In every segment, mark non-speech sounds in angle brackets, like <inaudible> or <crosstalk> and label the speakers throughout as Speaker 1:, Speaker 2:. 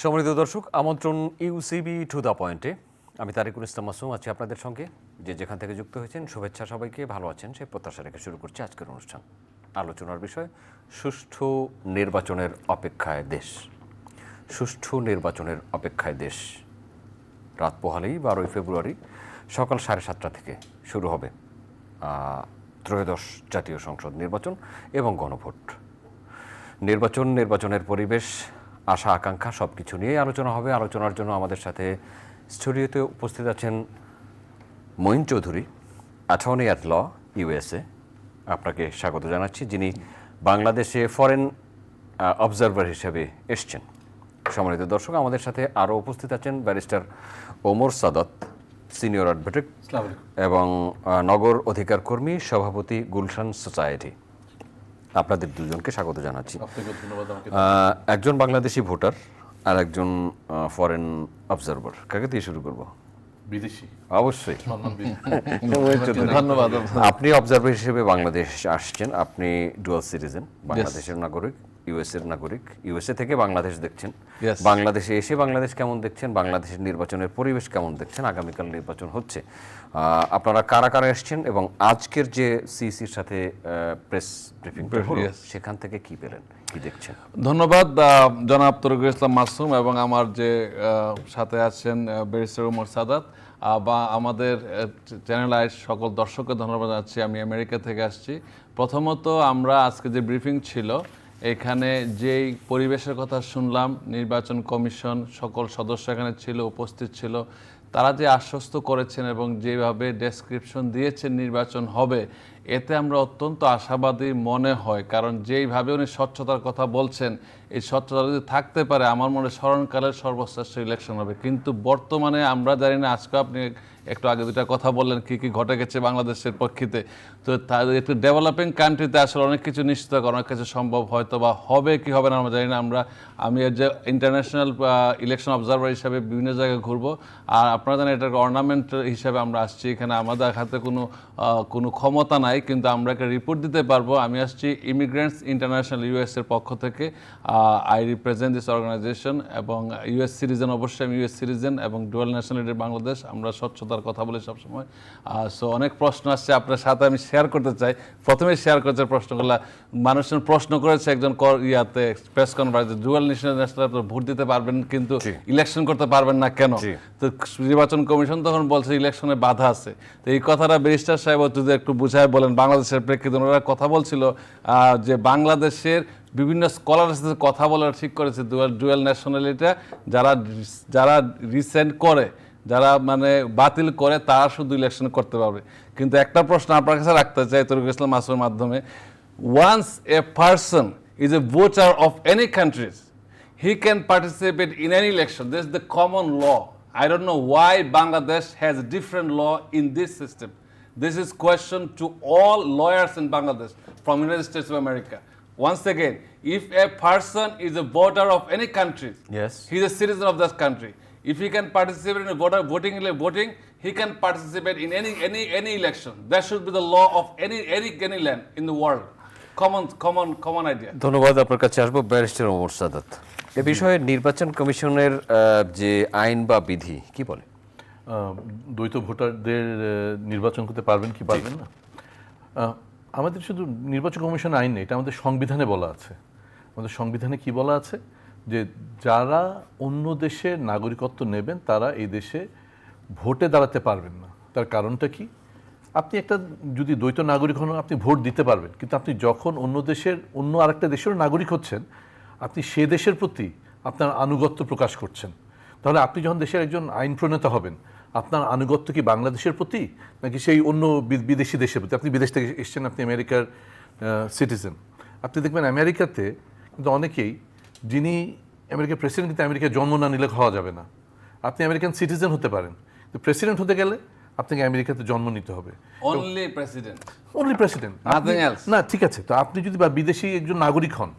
Speaker 1: সম্মানিত দর্শক, আমন্ত্রণ ইউসিবি টু দ্য পয়েন্টে আমি তারিকুল ইসলাম মাসুম আছি আপনাদের সঙ্গে। যে যেখান থেকে যুক্ত হয়েছেন, শুভেচ্ছা সবাইকে, ভালো আছেন, সেই প্রত্যাশা রেখে শুরু করছি আজকের অনুষ্ঠান। আলোচনার বিষয়, সুষ্ঠু নির্বাচনের অপেক্ষায় দেশ। সুষ্ঠু নির্বাচনের অপেক্ষায় দেশ। রাত পোহালেই বারোই ফেব্রুয়ারি, সকাল সাড়ে সাতটা থেকে শুরু হবে ত্রয়োদশ জাতীয় সংসদ নির্বাচন এবং গণভোট। নির্বাচন, নির্বাচনের পরিবেশ আশা আকাঙ্ক্ষা সব কিছু নিয়েই আলোচনা হবে। আলোচনার জন্য আমাদের সাথে স্টুডিওতে উপস্থিত আছেন Moin Chowdhury attorney at law USA আপনাকে স্বাগত জানাচ্ছি। যিনি বাংলাদেশে ফরেন অবজারভার হিসেবে এসছেন। সম্মানিত দর্শক আমাদের সাথে আরও উপস্থিত আছেন barrister Omar Sadat senior advocate এবং নগর অধিকার কর্মী সভাপতি গুলশান সোসাইটি আপনাদের দুজনকে স্বাগত জানাচ্ছি। একজন বাংলাদেশি ভোটার আর একজন ফরেন অবজারভার কাকে দিয়ে শুরু করব?
Speaker 2: বিদেশি।
Speaker 1: অবশ্যই। <laughs>
Speaker 3: ধন্যবাদ
Speaker 1: আপনি অবজারভার হিসেবে বাংলাদেশ আসছেন। আপনি ডুয়াল সিটিজেন বাংলাদেশের নাগরিক। ইউএসএর নাগরিক। ইউএসএ থেকে বাংলাদেশ দেখছেন। বাংলাদেশে এসে বাংলাদেশ কেমন দেখছেন? বাংলাদেশের নির্বাচনের পরিবেশ কেমন দেখছেন? আগামীকাল নির্বাচন হচ্ছে। আপনারা কারা কারা এসছেন এবং আজকের যে সিসির সাথে প্রেস ব্রিফিং. সেখান থেকে কি পেলেন? কি দেখছেন?
Speaker 3: ধন্যবাদ জনাব তরকুল ইসলাম মাসুম এবং আমার যে সাথে আছেন ব্যারিস্টার উমর সাদাত। বা আমাদের চ্যানেল আই সকল দর্শককে ধন্যবাদ জানাচ্ছি। আমি আমেরিকা থেকে আসছি। প্রথমত আমরা আজকে যে ব্রিফিং ছিল এখানে যেই পরিবেশের কথা শুনলাম, নির্বাচন কমিশন সকল সদস্য এখানে ছিল, উপস্থিত ছিল, তারা যে আশ্বস্ত করেছেন এবং যেভাবে ডেসক্রিপশন দিয়েছেন নির্বাচন হবে, এতে আমরা অত্যন্ত আশাবাদী মনে হয়। কারণ যেইভাবে উনি স্বচ্ছতার কথা বলছেন, এই স্বচ্ছতা যদি থাকতে পারে, আমার মনে স্মরণকালের সর্বশ্রেষ্ঠ ইলেকশন হবে। কিন্তু বর্তমানে আমরা জানি না, আজকে আপনি একটু আগে দুটা কথা বললেন, কি কি ঘটে গেছে বাংলাদেশের পক্ষিতে। তো তাদের একটু ডেভেলপিং কান্ট্রিতে আসলে অনেক কিছু নিশ্চিত করা, অনেক কিছু সম্ভব হয়তো বা হবে কি হবে না, আমরা জানি না। আমরা, আমি যে ইন্টারন্যাশনাল ইলেকশন অবজারভার হিসাবে বিভিন্ন জায়গায় ঘুরবো। আর আপনারা জানেন এটার অর্নামেন্ট হিসাবে আমরা আসছি। এখানে আমাদের হাতে কোনো কোনো ক্ষমতা নাই, কিন্তু আমরা একটা রিপোর্ট দিতে পারব। আমি আসছি ইমিগ্রেন্টস ইন্টারন্যাশনাল ইউএস এর পক্ষ থেকে। আই রিপ্রেজেন্ট দিস অর্গানাইজেশন এবং ইউএস সিটিজেন অবশ্যই আমি ইউএস সিটিজেন এবং ডুয়াল ন্যাশনালিটি বাংলাদেশ। আমরা স্বচ্ছতার কথা বলি সবসময়। সো অনেক প্রশ্ন আসছে আপনার সাথে আমি শেয়ার করতে চাই। প্রথমে শেয়ার করতে প্রশ্নগুলো মানুষজন প্রশ্ন করেছে একজন কর- ইয়াতে প্রেস কনফারেন্সে ডুয়াল ন্যাশনাল ভোট দিতে পারবেন কিন্তু ইলেকশন করতে পারবেন না কেন? তো নির্বাচন কমিশন তখন বলছে ইলেকশনে বাধা আছে। তো এই কথাটা ব্যারিস্টার সাহেব যদি একটু বুঝায় বলেন বাংলাদেশের প্রেক্ষিতে ওনারা কথা বলছিল যে বাংলাদেশের বিভিন্ন স্কলারের সাথে কথা বলার ঠিক করেছে ডুয়াল ডুয়াল ন্যাশনালিটা যারা যারা রিসেন্ট করে। যারা মানে বাতিল করে তারা শুধু ইলেকশন করতে পারবে কিন্তু একটা প্রশ্ন আপনার কাছে রাখতে চাই তরুক ইসলাম মাসুর মাধ্যমে once a person is a voter of any countries he can participate in any election. This is the common law. I don't know why Bangladesh has a different law in this system. This is question to all lawyers in Bangladesh from United States of America. Once again, if a person is a voter of any country,
Speaker 1: Yes.
Speaker 3: he is a citizen of that country. If he can participate in a voter voting voting, he can participate in any any any election. That should be the law of any any any land in the world. Common common common idea.
Speaker 1: ধন্যবাদ আপনার কাছে আসব barrister Omar Saadat এ বিষয়ে নির্বাচন কমিশনের যে আইন বা বিধি কি বলে
Speaker 2: দ্বৈত ভোটারদের নির্বাচন করতে পারবেন কি পারবেন না আমাদের শুধু নির্বাচন কমিশন আইন নেই এটা আমাদের সংবিধানে বলা আছে আমাদের সংবিধানে কি বলা আছে যে যারা অন্য দেশের নাগরিকত্ব নেবেন, তারা এই দেশে ভোটে দাঁড়াতে পারবেন না। তার কারণটা কি? আপনি একটা যদি দ্বৈত নাগরিক হন, আপনি ভোট দিতে পারবেন। কিন্তু আপনি যখন অন্য দেশের, অন্য আরেকটা দেশেরও নাগরিক হচ্ছেন, আপনি সে দেশের প্রতি আপনার আনুগত্য প্রকাশ করছেন। তাহলে আপনি যখন দেশের একজন আইন প্রণেতা হবেন, আপনার আনুগত্য কি বাংলাদেশের প্রতি, নাকি সেই অন্য বিদেশি দেশের প্রতি? আপনি বিদেশ থেকে এসেছেন, আপনি আমেরিকার সিটিজেন আপনি দেখবেন আমেরিকাতে কিন্তু অনেকেই যিনি আমেরিকার প্রেসিডেন্ট কিন্তু আমেরিকায় জন্ম না নিলে হওয়া যাবে না। আপনি আমেরিকান সিটিজেন হতে পারেন। তো প্রেসিডেন্ট হতে গেলে আপনাকে আমেরিকাতে জন্ম নিতে হবে।
Speaker 3: Only president.
Speaker 2: অনলি প্রেসিডেন্ট না ঠিক আছে। তো আপনি যদি বা বিদেশি একজন নাগরিক হন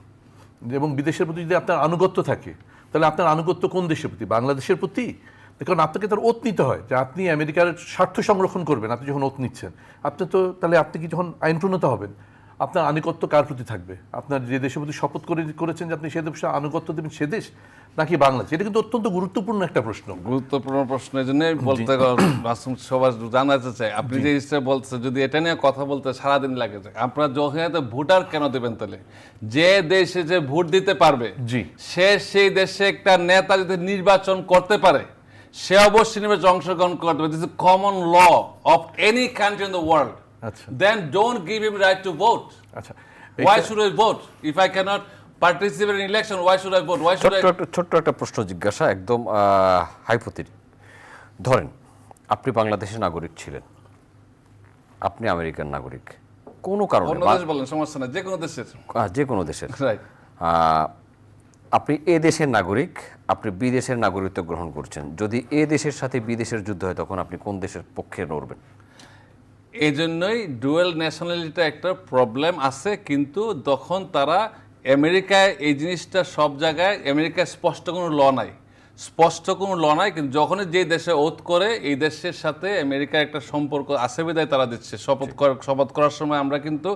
Speaker 2: এবং বিদেশের প্রতি যদি আপনার আনুগত্য থাকে তাহলে আপনার আনুগত্য কোন দেশের প্রতি? বাংলাদেশের প্রতি? কারণ আপনাকে তার ওত নিতে হয় যে আপনি আমেরিকার স্বার্থ সংরক্ষণ করবেন আপনি যখন ওত নিচ্ছেন। আপনি তো তাহলে আপনি কি যখন আইন প্রণেতা হবেন আপনার আনুগত্য কার প্রতি থাকবে? আপনার যে দেশের প্রতি শপথ করে করেছেন যে আপনি সে দেশে আনুগত্য দেবেন সে দেশ নাকি বাংলাদেশ? এটা কিন্তু অত্যন্ত গুরুত্বপূর্ণ একটা প্রশ্ন।
Speaker 3: গুরুত্বপূর্ণ প্রশ্ন এই জন্য বলতে <coughs> সবার জানাতে চাই। আপনি যে জিনিসটা বলছেন যদি এটা নিয়ে কথা বলতে সারাদিন লাগে যায় আপনারা যখন ভোটার কেন দেবেন তাহলে? যে দেশে যে ভোট দিতে পারবে
Speaker 2: জি।
Speaker 3: সে সেই দেশে একটা নেতা যদি নির্বাচন করতে পারে সে অবশ্যই নির্বাচন অংশগ্রহণ করতে পারে this common law of any country in the world. Then don't give him right to vote
Speaker 2: আচ্ছা।
Speaker 3: Why should I vote? If I cannot participate in election, why should I vote? Why should
Speaker 1: ছোট্ট
Speaker 3: I?
Speaker 1: একটা ছোট্ট একটা প্রশ্ন জিজ্ঞাসা একদম হাইপোথেটিক ধরেন আপনি বাংলাদেশের নাগরিক ছিলেন। আপনি আমেরিকান নাগরিক। কোনো কারণে
Speaker 3: অন্য দেশ বলেন সমস্যা নাই যে কোনো দেশের।
Speaker 1: যে কোনো দেশের। আপনি এ দেশের নাগরিক আপনি বিদেশের নাগরিকত্ব গ্রহণ করছেন। যদি এ দেশের সাথে বিদেশের যুদ্ধ হয় তখন আপনি কোন দেশের পক্ষে লড়বেন?
Speaker 3: এই জন্যই ডুয়েল ন্যাশনালিটিটা একটা প্রবলেম আছে কিন্তু তখন তারা আমেরিকায় এই জিনিসটা সব জায়গায় আমেরিকায় স্পষ্ট কোনো ল নাই। স্পষ্ট কোনো ল নাই কিন্তু যখনই যে দেশে ওত করে এই দেশের সাথে আমেরিকার একটা সম্পর্ক আছে বিদায় তারা দিচ্ছে। শপথ করার শপথ করার সময় আমরা কিন্তু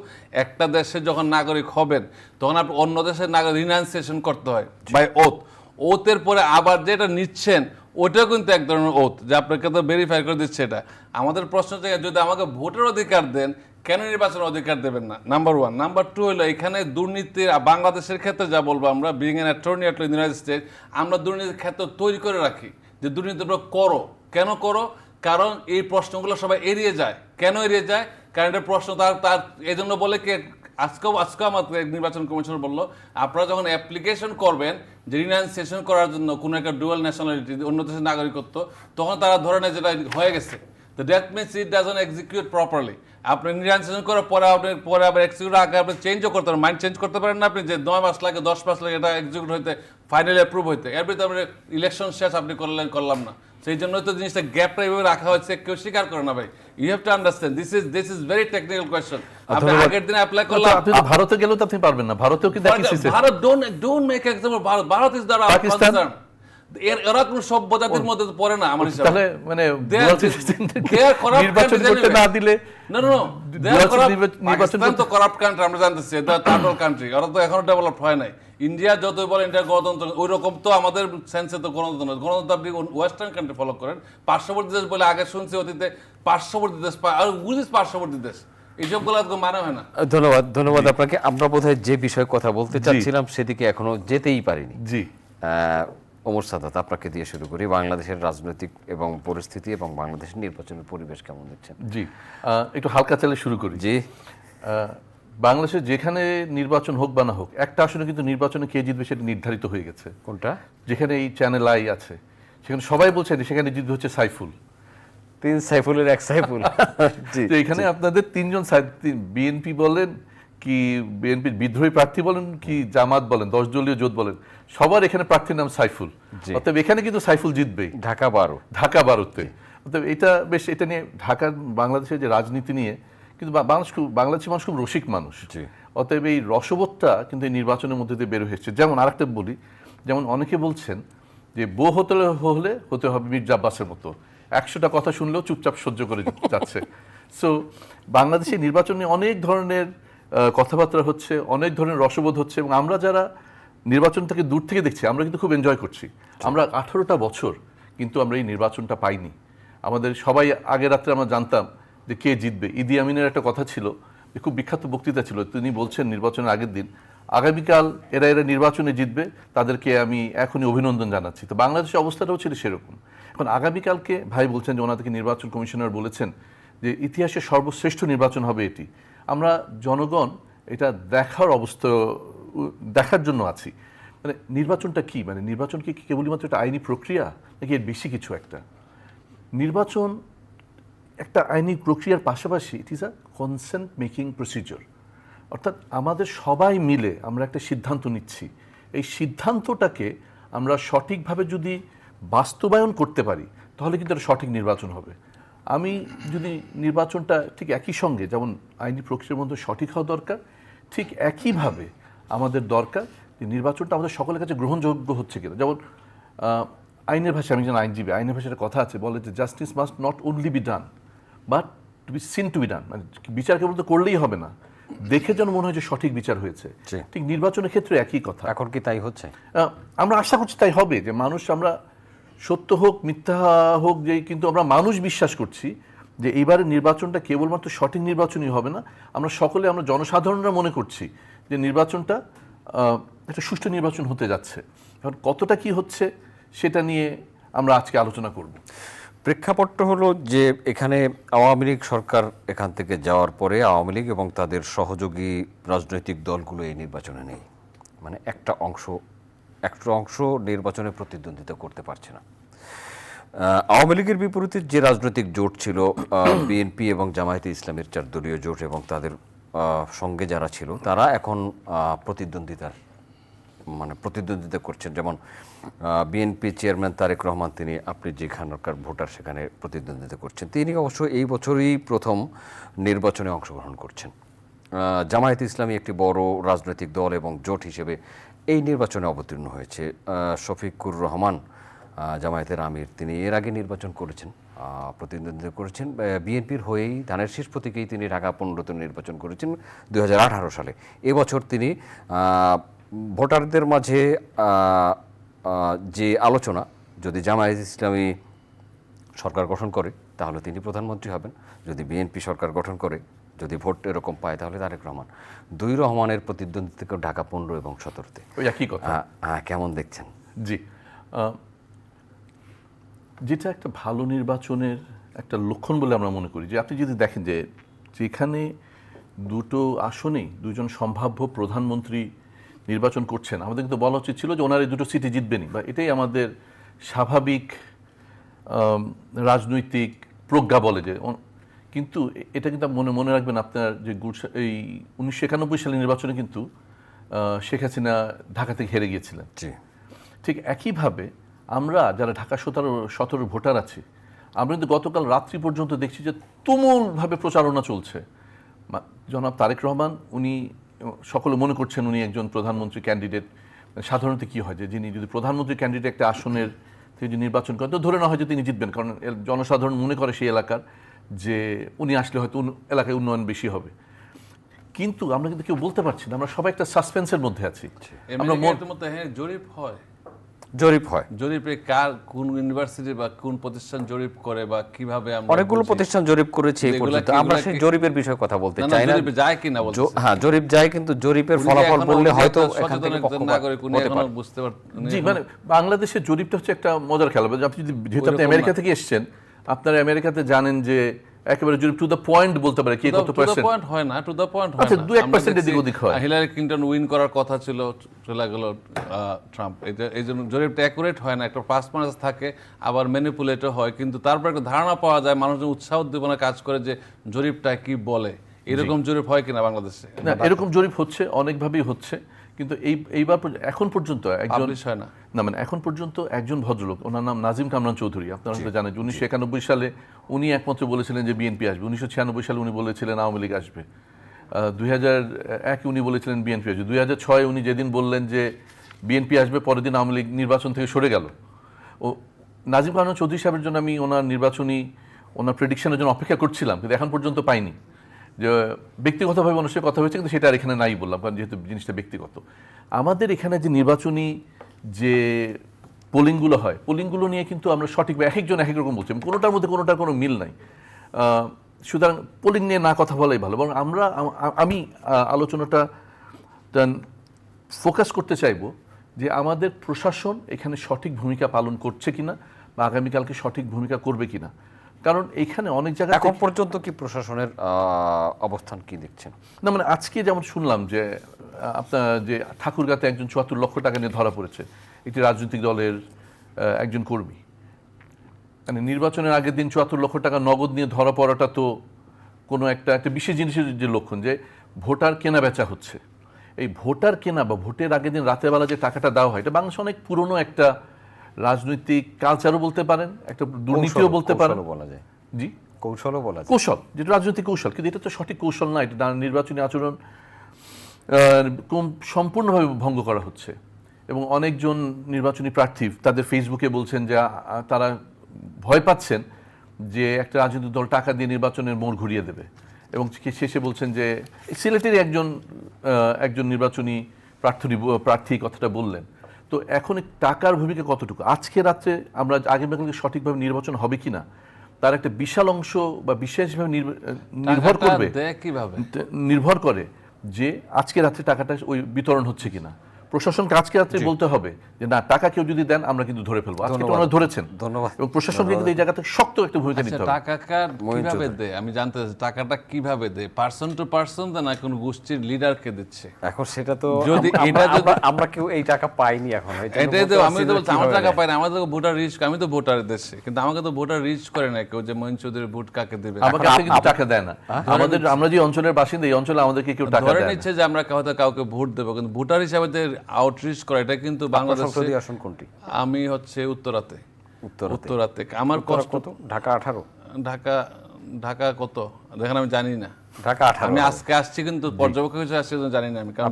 Speaker 3: একটা দেশে যখন নাগরিক হবেন তখন আপনি অন্য দেশের নাগরিক রিনাউন্সিয়েশন করতে হয় বাই ওথ ওতের পরে আবার যেটা নিচ্ছেন ওটাও কিন্তু এক ধরনের ওথ যে আপনাকে তো ভেরিফাই করে দিচ্ছে এটা। আমাদের প্রশ্ন হচ্ছে, যদি আমাকে ভোটের অধিকার দেন, কেন নির্বাচনের অধিকার দেবেন না? নাম্বার ওয়ান নাম্বার টু হলো, এখানে দুর্নীতির বাংলাদেশের ক্ষেত্রে যা বলব আমরা being an attorney at United State আমরা দুর্নীতির ক্ষেত্র তৈরি করে রাখি। যে দুর্নীতিটা করো। কেন করো? কারণ এই প্রশ্নগুলো সবাই এড়িয়ে যায়। কেন এড়িয়ে যায়? কারণ এটা প্রশ্ন তার তার এই জন্য বলে কে আজকেও আজকেও আমার নির্বাচন কমিশন বলল, আপনারা যখন অ্যাপ্লিকেশন করবেন, যে রিনাউন্সিয়েশন করার জন্য কোনো একটা ডুয়াল ন্যাশনালিটি অন্য দেশের নাগরিকত্ব, তখন তারা ধরে নেয় যেটা হয়ে গেছে। তো that means it doesn't execute properly আপনি রিনাউন্সিয়েশন করার পরে আপনি পরে আবার এক্সিকিউট আগে আপনি চেঞ্জও করতে পারেন মাইন্ড চেঞ্জ করতে পারেন না আপনি, যে নয় মাস লাগে, দশ মাস লাগে এটা এক্সিকিউট হইতে ফাইনালি অ্যাপ্রুভ হইতে। এর ভিতরে ইলেকশন শেষ আপনি করলেন, করলাম না। সেই জন্য তো জিনিসটা গ্যাপটা এইভাবে রাখা হয়েছে কেউ স্বীকার করে না ভাই। You have to understand this is this is very technical question আপনি আগের দিনে অ্যাপ্লাই
Speaker 2: তো
Speaker 3: করলাম।
Speaker 2: আপনি ভারতে গেলেও তো আপনি পারবেন না ভারতেও কি system।
Speaker 3: Bharat don't don't make example Bharat Bharat is the
Speaker 2: Pakistan?
Speaker 3: এর এরা কোনো সভ্য জাতির মধ্যে পড়ে না আমার হিসাবে।
Speaker 2: তাহলে মানে নির্বাচন করতে না দিলে
Speaker 3: are corrupt.
Speaker 2: নির্বাচন-
Speaker 3: তো করাপ্ট কান্ট্রি আমরা জানতেছি এটা কান্ট্রি ওরা তো এখনও ডেভেলপ হয় নাই। ইন্ডিয়া যতই বলে গণতন্ত্র ওই রকম তো আমাদের সেন্সে তো গণতন্ত্র। গণতন্ত্র আপনি ওয়েস্টার্ন কান্ট্রি ফলো করেন পার্শ্ববর্তী দেশ বলে আগে শুনছি অতীতে পার্শ্ববর্তী দেশ আর বুঝিস পার্শ্ববর্তী দেশ। মানে হয় না।
Speaker 1: ধন্যবাদ ধন্যবাদ আপনাকে। আমরা বোধহয় যে বিষয়ে কথা বলতে চাচ্ছিলাম সেদিকে এখনও যেতেই পারিনি।
Speaker 2: জি।
Speaker 1: ওমর সাদাত আপনাকে দিয়ে শুরু করি। বাংলাদেশের রাজনৈতিক এবং পরিস্থিতি এবং বাংলাদেশের নির্বাচনের পরিবেশ কেমন দেখছেন?
Speaker 2: জি একটু হালকা চালে শুরু করি।
Speaker 1: জি।
Speaker 2: বাংলাদেশে যেখানে নির্বাচন হোক বা না হোক একটা আসনে কিন্তু নির্বাচনে কে জিতবে সেটা নির্ধারিত হয়ে গেছে।
Speaker 1: কোনটা?
Speaker 2: যেখানে এই চ্যানেল আই আছে সেখানে সবাই বলছে যে সেখানে জিতবে হচ্ছে সাইফুল।
Speaker 1: তিন সাইফুলের এক সাইফুল। <laughs>
Speaker 2: তো এখানে আপনাদের তিনজন বিএনপি বলেন কি বিএনপির বিদ্রোহী প্রার্থী বলেন কি জামাত বলেন দশ দলীয় জোট বলেন সবার এখানে প্রার্থীর নাম সাইফুল। অতএব এখানে কিন্তু সাইফুল জিতবেই।
Speaker 1: ঢাকা বারো।
Speaker 2: ঢাকা বারোতে। অতএব এটা বেশ এটা নিয়ে ঢাকার বাংলাদেশের যে রাজনীতি নিয়ে কিন্তু বা- বাংলাদেশ খুব বাংলাদেশের মানুষ খুব রসিক মানুষ। অতএব এই রসবোধটা কিন্তু এই নির্বাচনের মধ্যে দিয়ে বের হয়েছে। যেমন আরেকটা বলি যেমন অনেকে বলছেন যে বউ হতে হলে হতে হবে মির্জা আব্বাসের মতো। একশোটা কথা শুনলেও চুপচাপ সহ্য করে যাচ্ছে। <laughs> সো বাংলাদেশের নির্বাচনে অনেক ধরনের কথাবার্তা হচ্ছে অনেক ধরনের রসবোধ হচ্ছে এবং আমরা যারা নির্বাচনটাকে দূর থেকে দেখছি আমরা কিন্তু খুব এনজয় করছি। আমরা আঠারোটা বছর কিন্তু আমরা এই নির্বাচনটা পাইনি। আমাদের সবাই আগে রাত্রে আমরা জানতাম যে কে জিতবে। ইদি আমিনের একটা কথা ছিল যে খুব বিখ্যাত বক্তৃতা ছিল তিনি বলছেন নির্বাচনের আগের দিন আগামীকাল এরা এরা নির্বাচনে জিতবে তাদেরকে আমি এখনই অভিনন্দন জানাচ্ছি। তো বাংলাদেশের অবস্থাটাও ছিল সেরকম। এখন আগামীকালকে ভাই বলছেন যে ওনাদেরকে নির্বাচন কমিশনার বলেছেন যে ইতিহাসের সর্বশ্রেষ্ঠ নির্বাচন হবে এটি। আমরা জনগণ এটা দেখার অবস্থা দেখার জন্য আছি। মানে নির্বাচনটা কি? মানে নির্বাচন কি কেবলমাত্র একটা আইনি প্রক্রিয়া, নাকি এর বেশি কিছু একটা? নির্বাচন একটা আইনি প্রক্রিয়ার পাশাপাশি it is a consent making procedure অর্থাৎ আমাদের সবাই মিলে আমরা একটা সিদ্ধান্ত নিচ্ছি। এই সিদ্ধান্তটাকে আমরা সঠিকভাবে যদি বাস্তবায়ন করতে পারি, তাহলে কিন্তু সঠিক নির্বাচন হবে। আমি যদি নির্বাচনটা ঠিক একই সঙ্গে যেমন আইনি প্রক্রিয়ার মধ্যে সঠিক হওয়া দরকার ঠিক একইভাবে আমাদের দরকার যে নির্বাচনটা আমাদের সকলের কাছে গ্রহণযোগ্য হচ্ছে কিনা। যেমন আইনের ভাষায় আমি যেন আইনজীবী আইনের ভাষায় একটা কথা আছে বলে যে justice must not only be done but to be seen to be done মানে বিচার কেবল তো করলেই হবে না। দেখে যেন মনে হয় যে সঠিক বিচার হয়েছে। ঠিক নির্বাচনের ক্ষেত্রে একই কথা।
Speaker 1: এখন কি তাই হচ্ছে?
Speaker 2: আমরা আশা করছি তাই হবে যে মানুষ আমরা সত্য হোক, মিথ্যা হোক, যে কিন্তু আমরা মানুষ বিশ্বাস করছি যে এইবারের নির্বাচনটা কেবলমাত্র সঠিক নির্বাচনই হবে না। আমরা সকলে, আমরা জনসাধারণরা মনে করছি যে নির্বাচনটা একটা সুষ্ঠু নির্বাচন হতে যাচ্ছে। এখন কতটা কি হচ্ছে সেটা নিয়ে আমরা আজকে আলোচনা করব।
Speaker 1: প্রেক্ষাপটটা হলো যে এখানে আওয়ামী লীগ সরকার এখান থেকে যাওয়ার পরে আওয়ামী লীগ এবং তাদের সহযোগী রাজনৈতিক দলগুলো এই নির্বাচনে নেই। মানে একটা অংশ একটা অংশ নির্বাচনে প্রতিদ্বন্দ্বিতা করতে পারছে না। আওয়ামী লীগের বিপরীতে যে রাজনৈতিক জোট ছিল <clears throat> বিএনপি এবং জামায়াতে ইসলামের চার দলীয় জোট এবং তাদের সঙ্গে যারা ছিল তারা এখন প্রতিদ্বন্দ্বিতার মানে প্রতিদ্বন্দ্বিতা করছেন। যেমন বিএনপি চেয়ারম্যান তারেক রহমান তিনি আপনি যেখানকার ভোটার সেখানে প্রতিদ্বন্দ্বিতা করছেন। তিনি অবশ্য এই বছরই প্রথম নির্বাচনে অংশগ্রহণ করছেন। জামায়াতে ইসলামী একটি বড় রাজনৈতিক দল এবং জোট হিসেবে এই নির্বাচনে অবতীর্ণ হয়েছে শফিকুর রহমান জামায়াতের আমির। তিনি এর আগে নির্বাচন করেছেন প্রতিদ্বন্দ্বিতা করেছেন। বিএনপির হয়েই ধানের শীষ প্রতীকেই তিনি ঢাকা পনেরোতে নির্বাচন করেছেন দু হাজার আঠারো সালে। এবছর তিনি ভোটারদের মাঝে যে আলোচনা, যদি জামায়াত ইসলামী সরকার গঠন করে, তাহলে তিনি প্রধানমন্ত্রী হবেন। যদি বিএনপি সরকার গঠন করে যদি ভোট এরকম পায় তাহলে তারেক রহমান। দুই রহমানের প্রতিদ্বন্দ্বিতাকে ঢাকা পনেরো এবং সতেরোতে।
Speaker 2: ওই একই কথা।
Speaker 1: কেমন দেখছেন?
Speaker 2: জি। যেটা একটা ভালো নির্বাচনের একটা লক্ষণ বলে আমরা মনে করি যে আপনি যদি দেখেন যে যেখানে দুটো আসনেই দুজন সম্ভাব্য প্রধানমন্ত্রী নির্বাচন করছেন আমাদের কিন্তু বলা উচিত ছিল যে ওনার এই দুটো সিটি জিতবেনই বা এটাই আমাদের স্বাভাবিক রাজনৈতিক প্রজ্ঞা বলে যে কিন্তু এটা কিন্তু মনে মনে রাখবেন আপনার যে গুলশা- এই উনিশশো একানব্বই সালের নির্বাচনে কিন্তু শেখ হাসিনা ঢাকা থেকে হেরে গিয়েছিলেন।
Speaker 1: জি।
Speaker 2: ঠিক একইভাবে আমরা যারা ঢাকা সতেরো সতেরো ভোটার আছি আমরা কিন্তু গতকাল রাত্রি পর্যন্ত দেখছি যে তুমুলভাবে প্রচারণা চলছে। জনাব তারেক রহমান উনি সকলে মনে করছেন উনি একজন প্রধানমন্ত্রী ক্যান্ডিডেট সাধারণত কি হয় যে যিনি যদি প্রধানমন্ত্রী ক্যান্ডিডেট একটা আসনের থেকে যদি নির্বাচন করেন তো ধরে না হয় যে তিনি জিতবেন কারণ জনসাধারণ মনে করে সেই এলাকার। যে উনি আসলে হয়তো এলাকায় উন্নয়ন বেশি হবে। কিন্তু আমরা কিন্তু কেউ বলতে পারছি না আমরা সবাই একটা সাসপেন্সের মধ্যে আছি। আমরা মন-
Speaker 3: হ্যাঁ জরিপ হয়।
Speaker 1: জরিপ হয়।
Speaker 3: জরিপে কার কোন ইউনিভার্সিটি বা কোন প্রতিষ্ঠান জরিপ করে বা কীভাবে আমরা
Speaker 1: অনেকগুলো প্রতিষ্ঠান জরিপ করেছে এই পর্যন্ত। আমরা সেই জরিপের বিষয়ে কথা বলতে চাই না।
Speaker 3: জরিপে যায় কিনা বলতে
Speaker 1: হ্যাঁ জরিপ যায় কিন্তু জরিপের ফলাফল বললে হয়তো এখান থেকে
Speaker 3: নাগরিক, উনি
Speaker 1: এখনও
Speaker 3: বুঝতে পার উনি
Speaker 2: জি মানে বাংলাদেশের জরিপটা হচ্ছে একটা মজার খেলা। আপনি যদি যেহেতু আপনি আমেরিকা থেকে এসেছেন আপনারা আমেরিকাতে জানেন যে একেবারে জরিপ টু দ্য পয়েন্ট বলতে পারে কে কত পার্সেন্ট
Speaker 3: point হয় না টু দ্য পয়েন্ট হয়
Speaker 2: আচ্ছা,
Speaker 3: না।
Speaker 2: দু এক percent এদিক ওদিক হয়।
Speaker 3: হিলারি ক্লিন্টন উইন করার কথা ছিল চলে গেল ট্রাম্প। এই জন্য জরিপটা অ্যাকুরেট হয় না একটা পাস মার্স থাকে আবার ম্যানিপুলেটও হয়। কিন্তু তারপর একটা ধারণা পাওয়া যায় মানুষজন উৎসাহ উদ্দীপনা কাজ করে যে জরিপটা কি বলে। এরকম জরিপ হয় কিনা বাংলাদেশে?
Speaker 2: না এরকম জরিপ হচ্ছে অনেকভাবেই হচ্ছে। কিন্তু এই এইবার এখন পর্যন্ত একজন
Speaker 3: হয় না।
Speaker 2: না মানে এখন পর্যন্ত একজন ভদ্রলোক ওনার নাম নাজিম কামরান চৌধুরী আপনারা হয়তো জানেন উনিশশো একানব্বই সালে উনি একমাত্র বলেছিলেন যে বিএনপি আসবে। উনিশশো ছিয়ানব্বই সালে উনি বলেছিলেন আওয়ামী লীগ আসবে। দুই হাজার এক উনি বলেছিলেন বিএনপি আসবে। দুই হাজার ছয় উনি যেদিন বললেন যে বিএনপি আসবে পরের দিন আওয়ামী লীগ নির্বাচন থেকে সরে গেল। ও নাজিম কামরান চৌধুরী সাহেবের জন্য আমি ওনার নির্বাচনী ওনার প্রেডিকশনের জন্য অপেক্ষা করছিলাম কিন্তু এখন পর্যন্ত পাইনি। যে ব্যক্তিগতভাবে মানুষের কথা হয়েছে, কিন্তু সেটা আর এখানে নাই বললাম, কারণ যেহেতু জিনিসটা ব্যক্তিগত। আমাদের এখানে যে নির্বাচনী যে পোলিংগুলো হয়, পোলিংগুলো নিয়ে কিন্তু আমরা সঠিক এক একজন এক এক রকম বলছি কোনোটার মধ্যে কোনোটার কোনো মিল নাই। সুতরাং পোলিং নিয়ে না কথা বলাই ভালো, বরং আমরা আমি আলোচনাটা ফোকাস করতে চাইব যে আমাদের প্রশাসন এখানে সঠিক ভূমিকা পালন করছে কিনা, বা আগামীকালকে সঠিক ভূমিকা করবে কিনা। কারণ এখানে অনেক জায়গায়
Speaker 1: এখন পর্যন্ত কি প্রশাসনের অবস্থান কি দেখছেন?
Speaker 2: না মানে আজকে যেমন শুনলাম যে আপনার যে ঠাকুরগাতে একজন চুয়াত্তর লক্ষ টাকা নিয়ে ধরা পড়েছে একটি রাজনৈতিক দলের একজন কর্মী। মানে নির্বাচনের আগের দিন চুয়াত্তর লক্ষ টাকা নগদ নিয়ে ধরা পড়াটা তো কোনো একটা একটা বিশেষ জিনিসের যে লক্ষণ যে ভোটার কেনা বেচা হচ্ছে। এই ভোটার কেনা বা ভোটের আগের দিন রাতের বেলা যে টাকাটা দেওয়া হয় এটা বাংলাদেশে অনেক পুরনো একটা রাজনৈতিক কালচারও বলতে পারেন একটা দুর্নীতিও বলতে পারেন।
Speaker 1: বলা যায়।
Speaker 2: জি।
Speaker 1: কৌশলও বলা যায়।
Speaker 2: কৌশল যেটা রাজনৈতিক কৌশল কিন্তু এটা তো সঠিক কৌশল না এটা নির্বাচনী আচরণ সম্পূর্ণভাবে ভঙ্গ করা হচ্ছে। এবং অনেকজন নির্বাচনী প্রার্থী তাদের ফেসবুকে বলছেন যে তারা ভয় পাচ্ছেন যে একটা রাজনৈতিক দল টাকা দিয়ে নির্বাচনের মোড় ঘুরিয়ে দেবে। এবং শেষে বলছেন যে সিলেটের একজন একজন নির্বাচনী প্রার্থী প্রার্থী কথাটা বললেন। তো এখন টাকার ভূমিকা কতটুকু? আজকে রাত্রে আমরা আগামীকালকে সঠিকভাবে নির্বাচন হবে কিনা তার একটা বিশাল অংশ বা বিশেষভাবে নির্ভ- নির্ভর করবে।
Speaker 3: কীভাবে?
Speaker 2: নির্ভর করে যে আজকে রাত্রে টাকাটা ওই বিতরণ হচ্ছে কিনা। প্রশাসনকে আজকে রাত্রে বলতে হবে যে না টাকা কেউ যদি দেন আমরা কিন্তু ধরে ফেলব। আজকে তো ওনারা ধরেছেন।
Speaker 1: ধন্যবাদ।
Speaker 2: এবং প্রশাসনকে কিন্তু এই জায়গাতে শক্ত একটা ভূমিকা
Speaker 3: আচ্ছা
Speaker 2: নিতে হবে।
Speaker 3: টাকাটা কীভাবে দেয়? আমি জানতে চাচ্ছি টাকাটা কীভাবে দেয়? পার্সন টু পার্সন দেয় না কোন গোষ্ঠীর লিডারকে দিচ্ছে?
Speaker 1: এখন সেটা তো
Speaker 3: যদি এটা
Speaker 1: আমরা-
Speaker 3: যদি-
Speaker 1: আমরা- আমরা কেউ এই টাকা পাইনি এখন।
Speaker 3: এটাই তো আমি তো বলছি আমার টাকা
Speaker 1: দেয়।
Speaker 3: পাই না আমাদের ভোটার রিস্ক আমি তো ভোটার দেশে। কিন্তু আমাকে তো ভোটার রিস্ক করে না কেউ যে মহিন চৌধুরী ভোট কাকে দেবে।
Speaker 2: আমাকে আপনি কিন্তু টাকা দেয় না। আমাদের আমরা যে অঞ্চলের বাসিন্দা এই অঞ্চলে আমাদেরকে কেউ টাকা দেয় না।
Speaker 3: নিচ্ছে যে আমরা হয়তো কাউকে ভোট দেবো কিন্তু ভোটার হিসাবে আউটরিচ করা এটা কিন্তু বাংলাদেশে
Speaker 1: আসন কোনটি?
Speaker 3: আমি হচ্ছে উত্তরাতে।
Speaker 1: উত্তর
Speaker 3: উত্তরাতে। আমার কষ্ট
Speaker 1: কত? ঢাকা আঠারো।
Speaker 3: ঢাকা ঢাকা কত? দেখেন আমি জানি না।
Speaker 1: ঢাকা আঠারো।
Speaker 3: আমি আজকে আসছি কিন্তু পর্যবেক্ষক হিসেবে আসছি জানি না আমি কারণ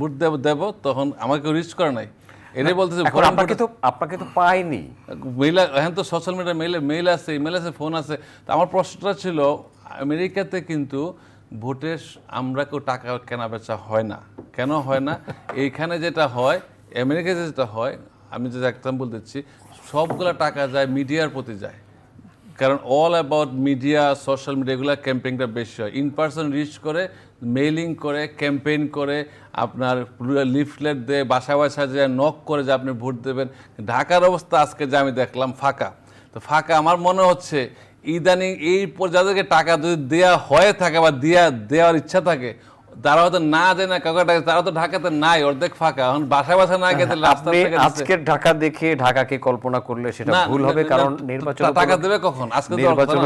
Speaker 3: ভোট দেব দেব তখন আমাকে রিচ করে নাই। এটাই বলতেছে
Speaker 1: আপনাকে তো আপনাকে তো পাইনি।
Speaker 3: মেইল এখন তো সোশ্যাল মিডিয়া মেইলে মেইল আছে ইমেল আছে ফোন আছে। তো আমার প্রশ্নটা ছিল আমেরিকাতে কিন্তু ভোটে আমরা কেউ টাকা কেনা বেচা হয় না। কেন হয় না? এইখানে যেটা হয় আমেরিকাতে যেটা হয়, আমি যে এক্সাম্পল দিচ্ছি, সবগুলা টাকা যায়, মিডিয়ার প্রতি যায়। কারণ all about media social media এগুলো ক্যাম্পেইনটা বেশি হয়। ইন পার্সন রিচ করে মেইলিং করে ক্যাম্পেইন করে, আপনার লিফলেট দিয়ে বাসা বাসা যে নক করে যে আপনি ভোট দেবেন। ঢাকার অবস্থা আজকে যে আমি দেখলাম ফাঁকা। তো ফাঁকা আমার মনে হচ্ছে ইদানিং এই যাদেরকে টাকা যদি দেওয়া হয়ে থাকে বা দেওয়া দেওয়ার ইচ্ছা থাকে তারা হয়তো না যায় না কাউকে টাকা তারা তো ঢাকাতে নাই অর্ধেক ফাঁকা। এখন বাসা বাসা না গেছে।
Speaker 1: আজকের ঢাকা দেখে ঢাকাকে কল্পনা করলে সেটা ভুল হবে কারণ নির্বাচন
Speaker 3: টাকা দেবে কখন? আজকে
Speaker 1: নির্বাচন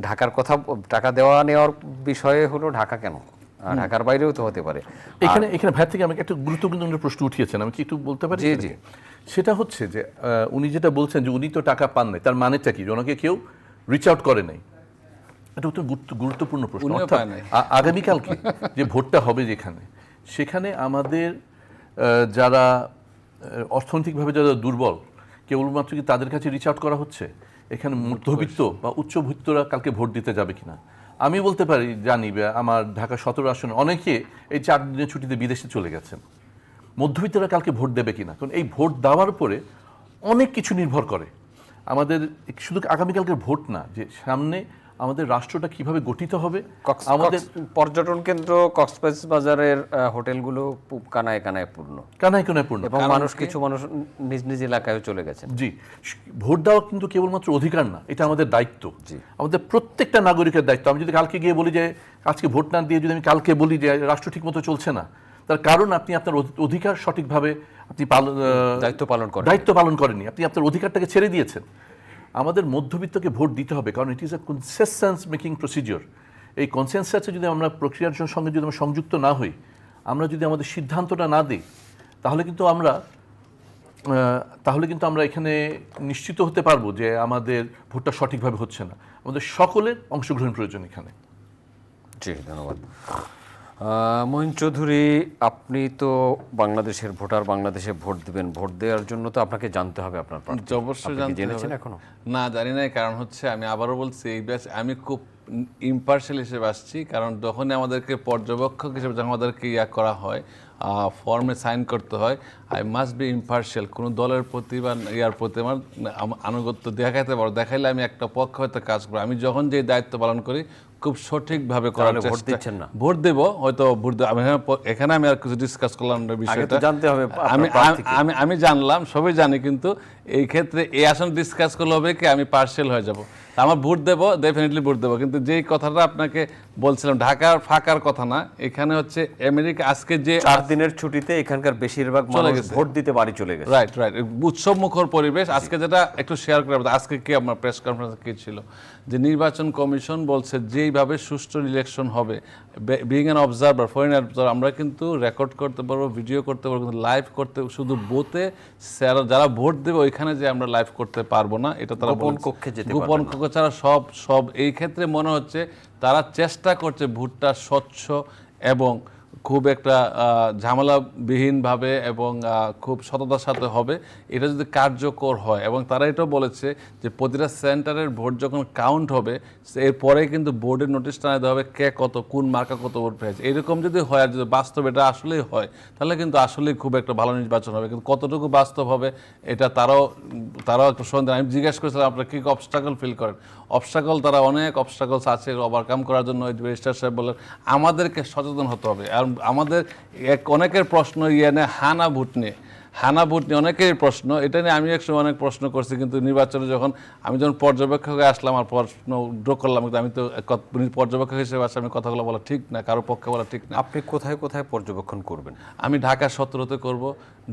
Speaker 1: ঢাকার কথা টাকা দেওয়া নেওয়ার বিষয়ে হলো ঢাকা কেন? ঢাকার বাইরেও তো হতে পারে।
Speaker 2: এখানে এখানে ভাই থেকে আমাকে একটা গুরুত্বপূর্ণ প্রশ্ন উঠিয়েছেন আমি কি একটু বলতে পারি?
Speaker 1: জি, জি।
Speaker 2: সেটা হচ্ছে যে আহ, উনি যেটা বলছেন যে উনি তো টাকা পান নাই তার মানেটা কি? যে ওনাকে কেউ রিচ আউট করে নাই? এটা অত্যন্ত গুরুত্বপূর্ণ প্রশ্ন। অর্থাৎ আগামীকালকে যে ভোটটা হবে যেখানে সেখানে আমাদের যারা অর্থনৈতিকভাবে যারা দুর্বল কেবলমাত্র কি তাদের কাছে রিচ আউট করা হচ্ছে? এখানে মধ্যবিত্ত বা উচ্চবিত্তরা কালকে ভোট দিতে যাবে কিনা? আমি বলতে পারি জানি আমার ঢাকা সতেরো আসনে অনেকে এই চার দিনের ছুটিতে বিদেশে চলে গেছেন। মধ্যবিত্তরা কালকে ভোট দেবে কিনা? কারণ এই ভোট দেওয়ার পরে অনেক কিছু নির্ভর করে। আমাদের শুধু আগামীকালকে ভোট না যে সামনে আমাদের রাষ্ট্রটা কীভাবে গঠিত হবে আমাদের
Speaker 1: পর্যটন কেন্দ্র কক্সবাজার বাজারের আহ, হোটেলগুলো কানায় কানায় পূর্ণ।
Speaker 2: কানায় কানায় পূর্ণ।
Speaker 1: এবং মানুষ কিছু মানুষ নিজ নিজ এলাকায় চলে গেছে
Speaker 2: জি। ভোট দেওয়া কিন্তু কেবলমাত্র অধিকার না এটা আমাদের দায়িত্ব। আমাদের প্রত্যেকটা নাগরিকের দায়িত্ব। আমি যদি কালকে গিয়ে বলি যে আজকে ভোট না দিয়ে যদি আমি কালকে বলি যে রাষ্ট্র ঠিকমতো চলছে না তার কারণ আপনি আপনার অধিকার সঠিকভাবে আপনি
Speaker 1: দায়িত্ব পালন করেন
Speaker 2: দায়িত্ব পালন করেনি আপনি আপনার অধিকারটাকে ছেড়ে দিয়েছেন। আমাদের মধ্যবিত্তকে ভোট দিতে হবে কারণ it is a consensus making procedure এই কনসেন্সাসে যদি আমরা প্রক্রিয়ার সঙ্গে যদি আমরা সংযুক্ত না হই আমরা যদি আমাদের সিদ্ধান্তটা না দিই তাহলে কিন্তু আমরা তাহলে কিন্তু আমরা এখানে নিশ্চিত হতে পারব যে আমাদের ভোটটা সঠিকভাবে হচ্ছে না। আমাদের সকলের অংশগ্রহণ প্রয়োজন এখানে।
Speaker 1: জি ধন্যবাদ। মহিন চৌধুরী আপনি তো বাংলাদেশের ভোটার বাংলাদেশে ভোট দিবেন। ভোট দেওয়ার জন্য তো আপনাকে জানতে হবে আপনার
Speaker 3: অবশ্যই
Speaker 1: জেনেছেন। এখনও?
Speaker 3: না জানি না কারণ হচ্ছে আমি আবারও বলছি এই ব্যাচ আমি খুব ইম্পার্শিয়াল হিসেবে আসছি কারণ যখনই আমাদেরকে পর্যবেক্ষক হিসেবে যখন আমাদেরকে ইয়া করা হয় ফর্মে সাইন করতে হয় আই মাস্ট বি ইম্পার্শিয়াল কোনো দলের প্রতি বা ইয়ার প্রতি আমার আনুগত্য দেখাইতে পারো দেখাইলে আমি একটা পক্ষ হয়তো কাজ করি আমি যখন যে দায়িত্ব পালন করি খুব সঠিকভাবে করার
Speaker 1: তাহলে ভোট
Speaker 3: চেষ্টা
Speaker 1: দিচ্ছেন না?
Speaker 3: ভোট দেব হয়তো ভোট দেব- আমি এখানে এখানে আমি আর কিছু ডিসকাস করলাম না বিষয়টা।
Speaker 1: জানতে হবে
Speaker 3: আমি আমি আমি জানলাম সবাই জানি কিন্তু এই ক্ষেত্রে এই আসন ডিসকাস করলে হবে কি আমি পার্সেল হয়ে যাব। আমার ভোট দেবো ডেফিনেটলি ভোট দেবো। কিন্তু যেই কথাটা আপনাকে বলছিলাম ঢাকার ফাঁকার কথা না এখানে হচ্ছে আমেরিকা আজকে যে
Speaker 1: চার দিনের ছুটিতে এখানকার বেশিরভাগ মানুষ
Speaker 3: গেছে।
Speaker 1: ভোট দিতে বাড়ি চলে গেছে।
Speaker 3: রাইট রাইট উৎসব মুখর পরিবেশ আজকে যেটা একটু শেয়ার করে আজকে কি আমার প্রেস কনফারেন্স কি ছিল? যে নির্বাচন কমিশন বলছে যেইভাবে সুষ্ঠু ইলেকশন হবে being an observer foreign observer আমরা কিন্তু রেকর্ড করতে পারব ভিডিও করতে পারব কিন্তু লাইভ করতে শুধু বোতে যারা যারা ভোট দেবে ওইখানে যে আমরা লাইভ করতে পারব না এটা তারা
Speaker 1: গোপন। কক্ষে যেতে
Speaker 3: গোপন কক্ষ ছাড়া সব সব এই ক্ষেত্রে মনে হচ্ছে তারা চেষ্টা করছে ভোটটা স্বচ্ছ এবং খুব একটা ঝামেলাবিহীনভাবে এবং খুব সততার সাথে হবে। এটা যদি কার্যকর হয় এবং তারা এটাও বলেছে যে প্রতিটা সেন্টারের ভোট যখন কাউন্ট হবে, এরপরে কিন্তু বোর্ডের নোটিশ টানা দেওয়া হবে কে কত, কোন মার্কা কত ভোট পেয়েছে। এরকম যদি হয় আর যদি বাস্তব এটা আসলেই হয়, তাহলে কিন্তু আসলেই খুব একটা ভালো নির্বাচন হবে। কিন্তু কতটুকু বাস্তব হবে, এটা তারাও তারাও সন্দেহ আমি জিজ্ঞেস করেছিলাম, আপনারা কী অবস্টাকল ফিল করেন? অবস্টাকল তারা অনেক অবস্টাকলস আছে ওভারকাম করার জন্য। রেজিস্টার সাহেব বললেন, আমাদেরকে সচেতন হতে হবে। আর আমাদের এক অনেকের প্রশ্ন ইয়ে নিয়ে হানা ভোট নিয়ে হানা ভোট নিয়ে অনেকেরই প্রশ্ন এটা নিয়ে আমি একসময় অনেক প্রশ্ন করছি কিন্তু নির্বাচনে যখন আমি যখন পর্যবেক্ষক আসলাম আর প্রশ্ন ড্র করলাম কিন্তু আমি তো পর্যবেক্ষক হিসেবে আসলে আমি কথাগুলো বলা ঠিক না কারও পক্ষে বলা ঠিক না।
Speaker 1: আপনি কোথায় কোথায় পর্যবেক্ষণ করবেন?
Speaker 3: আমি ঢাকা সতেরোতে করব